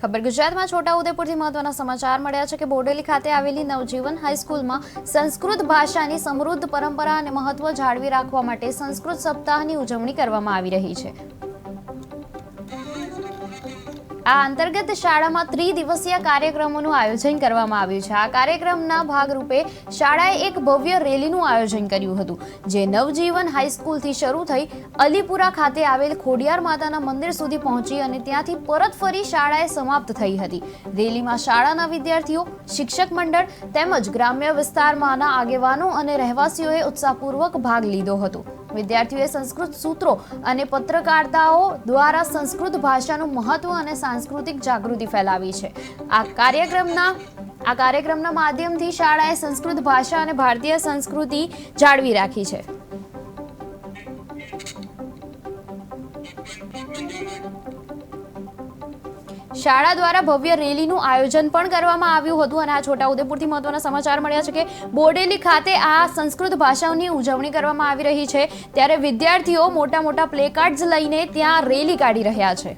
ખબર ગુજરાતમાં છોટાઉદેપુરથી મહત્વના સમાચાર મળ્યા છે કે બોડેલી ખાતે આવેલી નવજીવન હાઈસ્કૂલમાં સંસ્કૃત ભાષાની સમૃદ્ધ પરંપરા અને મહત્વ જાળવી રાખવા માટે સંસ્કૃત સપ્તાહની ઉજવણી કરવામાં આવી રહી છે. આ અંતર્ગત શાળામાં ત્રિદિવસીય કાર્યક્રમોનું આયોજન કરવામાં આવ્યું છે. આ કાર્યક્રમના ભાગરૂપે શાળાએ એક ભવ્ય રેલીનું આયોજન કર્યું હતું, જે નવજીવન હાઈસ્કૂલથી શરૂ થઈ અલીપુરા ખાતે આવેલ ખોડિયાર માતાના મંદિર સુધી પહોંચી અને ત્યાંથી પરત ફરી શાળાએ સમાપ્ત થઈ હતી. રેલીમાં શાળાના વિદ્યાર્થીઓ, શિક્ષક મંડળ તેમજ ગ્રામ્ય વિસ્તારમાંના આગેવાનો અને રહેવાસીઓએ ઉત્સાહપૂર્વક ભાગ લીધો હતો. વિદ્યાર્થીઓએ સંસ્કૃત સૂત્રો અને પત્રકારતાઓ દ્વારા સંસ્કૃત ભાષાનું મહત્વ અને સાંસ્કૃતિક જાગૃતિ ફેલાવી છે. આ કાર્યક્રમના આ કાર્યક્રમના માધ્યમથી શાળાએ સંસ્કૃત ભાષા અને ભારતીય સંસ્કૃતિ જાળવી રાખી છે. શાળા દ્વારા ભવ્ય રેલીનું આયોજન પણ કરવામાં આવ્યું હતું અને આ છોટાઉદેપુરથી મહત્વના સમાચાર મળ્યા છે કે બોડેલી ખાતે આ સંસ્કૃત ભાષાઓની ઉજવણી કરવામાં આવી રહી છે. ત્યારે વિદ્યાર્થીઓ મોટા મોટા પ્લેકાર્ડ્સ લઈને ત્યાં રેલી કાઢી રહ્યા છે.